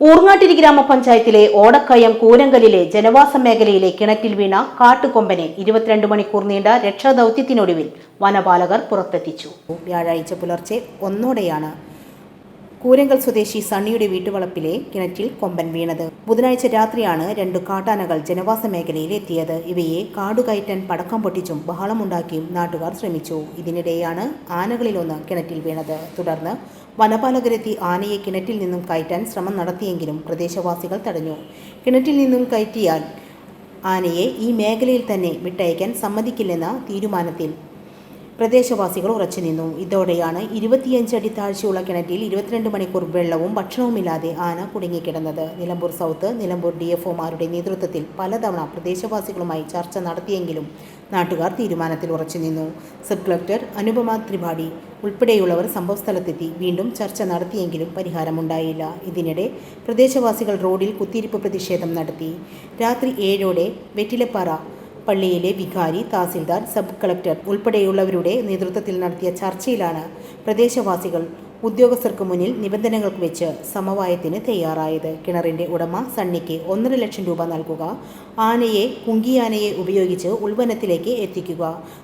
ഊർങ്ങാട്ടിരി ഗ്രാമപഞ്ചായത്തിലെ ഓടക്കയം കൂരങ്കലിലെ ജനവാസ മേഖലയിലെ കിണറ്റിൽ വീണ കാട്ടുകൊമ്പനെ ഇരുപത്തിരണ്ട് മണിക്കൂർ നീണ്ട രക്ഷാദൌത്യത്തിനൊടുവിൽ വനപാലകർ പുറത്തെത്തിച്ചു. വ്യാഴാഴ്ച പുലർച്ചെ ഒന്നോടെയാണ് കൂരങ്കൽ സ്വദേശി സണ്ണിയുടെ വീട്ടുവളപ്പിലെ കിണറ്റിൽ കൊമ്പൻ വീണത്. ബുധനാഴ്ച രാത്രിയാണ് രണ്ടു കാട്ടാനകൾ ജനവാസ മേഖലയിൽ എത്തിയത്. ഇവയെ കാടുകയറ്റാൻ പടക്കം പൊട്ടിച്ചും ബഹളമുണ്ടാക്കിയും നാട്ടുകാർ ശ്രമിച്ചു. ഇതിനിടെയാണ് ആനകളിലൊന്ന് കിണറ്റിൽ വീണത്. തുടർന്ന് വനപാലകരെത്തി ആനയെ കിണറ്റിൽ നിന്നും കയറ്റാൻ ശ്രമം നടത്തിയെങ്കിലും പ്രദേശവാസികൾ തടഞ്ഞു. കിണറ്റിൽ നിന്നും കയറ്റിയാൽ ആനയെ ഈ മേഖലയിൽ തന്നെ വിട്ടയക്കാൻ സമ്മതിക്കില്ലെന്ന തീരുമാനത്തിൽ പ്രദേശവാസികൾ ഉറച്ചു നിന്നു. ഇതോടെയാണ് അടി താഴ്ചയുള്ള കിണറ്റിൽ ഇരുപത്തിരണ്ട് മണിക്കൂർ വെള്ളവും ഭക്ഷണവുമില്ലാതെ ആന കുടുങ്ങിക്കിടന്നത്. Nilambur south Nilambur D F ഒമാരുടെ നേതൃത്വത്തിൽ പലതവണ പ്രദേശവാസികളുമായി ചർച്ച നടത്തിയെങ്കിലും നാട്ടുകാർ തീരുമാനത്തിൽ ഉറച്ചു നിന്നു. സബ് കളക്ടർ അനുപമ ത്രിപാഠി ഉൾപ്പെടെയുള്ളവർ സംഭവസ്ഥലത്തെത്തി വീണ്ടും ചർച്ച നടത്തിയെങ്കിലും പരിഹാരമുണ്ടായില്ല. ഇതിനിടെ പ്രദേശവാസികൾ റോഡിൽ കുത്തിയിരിപ്പ് പ്രതിഷേധം നടത്തി. രാത്രി ഏഴോടെ വെറ്റിലപ്പാറ പള്ളിയിലെ വികാരി തഹസിൽദാർ സബ് കളക്ടർ ഉൾപ്പെടെയുള്ളവരുടെ നേതൃത്വത്തിൽ നടത്തിയ ചർച്ചയിലാണ് പ്രദേശവാസികൾ ഉദ്യോഗസ്ഥർക്ക് മുന്നിൽ നിബന്ധനകൾക്ക് വെച്ച് സമവായത്തിന് തയ്യാറായത്. കിണറിന്റെ ഉടമ സണ്ണിക്ക് ഒന്നര ലക്ഷം രൂപ നൽകുക. ആനയെ കുങ്കിയാനയെ ഉപയോഗിച്ച് ഉൾവനത്തിലേക്ക് എത്തിക്കുക.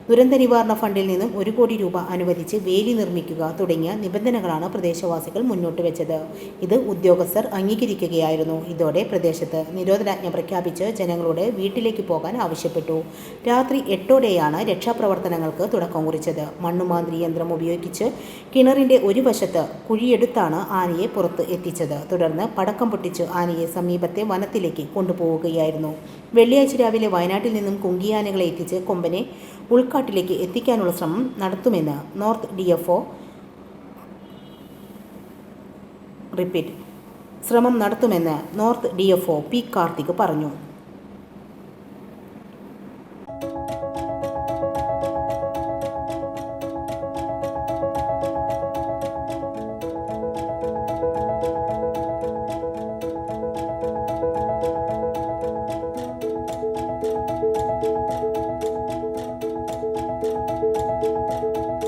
ദുരന്ത നിവാരണ ഫണ്ടിൽ നിന്നും ഒരു കോടി രൂപ അനുവദിച്ച് വേലി നിർമ്മിക്കുക തുടങ്ങിയ നിബന്ധനകളാണ് പ്രദേശവാസികൾ മുന്നോട്ട് വെച്ചത്. ഇത് ഉദ്യോഗസ്ഥർ അംഗീകരിക്കുകയായിരുന്നു. ഇതോടെ പ്രദേശത്ത് നിരോധനാജ്ഞ പ്രഖ്യാപിച്ച് ജനങ്ങളോട് വീട്ടിലേക്ക് പോകാൻ ആവശ്യപ്പെട്ടു. രാത്രി എട്ടോടെയാണ് രക്ഷാപ്രവർത്തനങ്ങൾക്ക് തുടക്കം കുറിച്ചത്. മണ്ണുമാന്ത്രി യന്ത്രം ഉപയോഗിച്ച് കിണറിന്റെ ഒരു വശത്ത് കുഴിയെടുത്താണ് ആനയെ പുറത്ത് എത്തിച്ചത്. തുടർന്ന് പടക്കം പൊട്ടിച്ച് ആനയെ സമീപത്തെ വനത്തിലേക്ക് കൊണ്ടുപോവുകയായിരുന്നു. വെള്ളിയാഴ്ച രാവിലെ വയനാട്ടിൽ നിന്നും കുങ്കിയാനകളെ എത്തിച്ച് കൊമ്പനെ ഉൾക്കാട്ടിലേക്ക് എത്തിക്കാനുള്ള ശ്രമം നടത്തുമെന്ന് നോർത്ത് ഡി റിപ്പീറ്റ്. ശ്രമം നടത്തുമെന്ന് north D F O P Karthik പറഞ്ഞു.